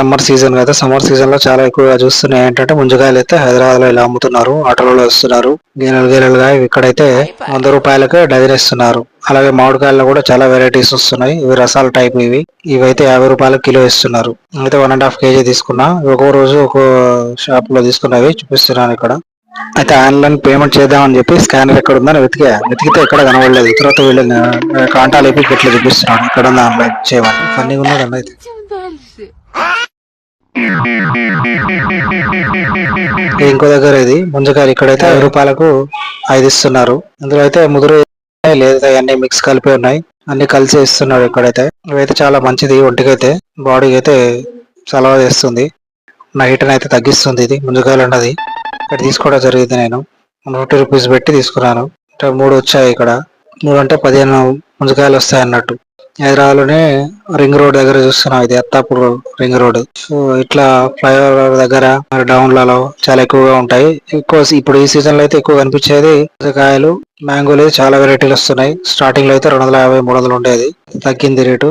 Summer season కదా summer సీజన్లో చాలా ఎక్కువగా చూస్తున్నాయి. ఏంటంటే ముంజకాయలు అయితే హైదరాబాద్లో ఇలా అమ్ముతున్నారు ఆటోలలో వస్తున్నారు. గేలలు గేలలుగా ఇక్కడైతే వంద రూపాయలకే డజన్ ఇస్తున్నారు అలాగే మామిడికాయల్లో కూడా చాలా వెరైటీస్ వస్తున్నాయి. ఇవి రసాల టైప్ ఇవి. ఇవైతే యాభై రూపాయలకు కిలో ఇస్తున్నారు అయితే వన్ అండ్ హాఫ్ కేజీ తీసుకున్నా. ఒక్కో రోజు ఒక్కో షాప్లో తీసుకున్నవి చూపిస్తున్నాను ఇక్కడ. అయితే ఆన్లైన్ పేమెంట్ చేద్దామని చెప్పి స్కానర్ ఎక్కడ ఉందని వెతికా. వెతికితే ఎక్కడ కనబడలేదు. తర్వాత వీళ్ళు కాంటాలు అయిపోయి ఇట్లా చూపిస్తున్నాను. ఇక్కడ ఉంది ఆన్లైన్ చేయమని. ఫన్నీగా ఉన్నాడు అన్న అయితే. ఇంకో దగ్గర ఇది. ముంజకాయలు ఇక్కడైతే ఐదు రూపాయలకు ఐదు ఇస్తున్నారు. ఇందులో అయితే ముదురు లేదు. అన్ని మిక్స్ కలిపి ఉన్నాయి. అన్ని కలిసి ఇస్తున్నాడు ఇక్కడైతే. ఇవైతే చాలా మంచిది ఒంటికైతే. బాడీకి అయితే చలవ చేస్తుంది. నైట్ అయితే తగ్గిస్తుంది ఇది. ముంజకాయలు ఉన్నది. ఇక్కడ తీసుకోవడం జరిగింది నేను. ఫిఫ్టీ రూపీస్ పెట్టి తీసుకున్నాను. అంటే మూడు వచ్చాయి ఇక్కడ. మూడు అంటే పదిహేను ముంజకాయలు వస్తాయి అన్నట్టు. హైదరాబాద్ రింగ్ రోడ్ దగ్గర చూస్తున్నాం. ఇది అత్తాపూర్ రింగ్ రోడ్. సో ఇట్లా ఫ్లైఓవర్ దగ్గర మరి డౌన్లలో చాలా ఎక్కువగా ఉంటాయి. ఎక్కువ ఇప్పుడు ఈ సీజన్లో అయితే ఎక్కువ కనిపించేది కాయలు మ్యాంగోలు చాలా వెరైటీలు వస్తున్నాయి. స్టార్టింగ్లో అయితే రెండు వందల యాభై మూడు వందలు ఉండేది. తగ్గింది రేటు.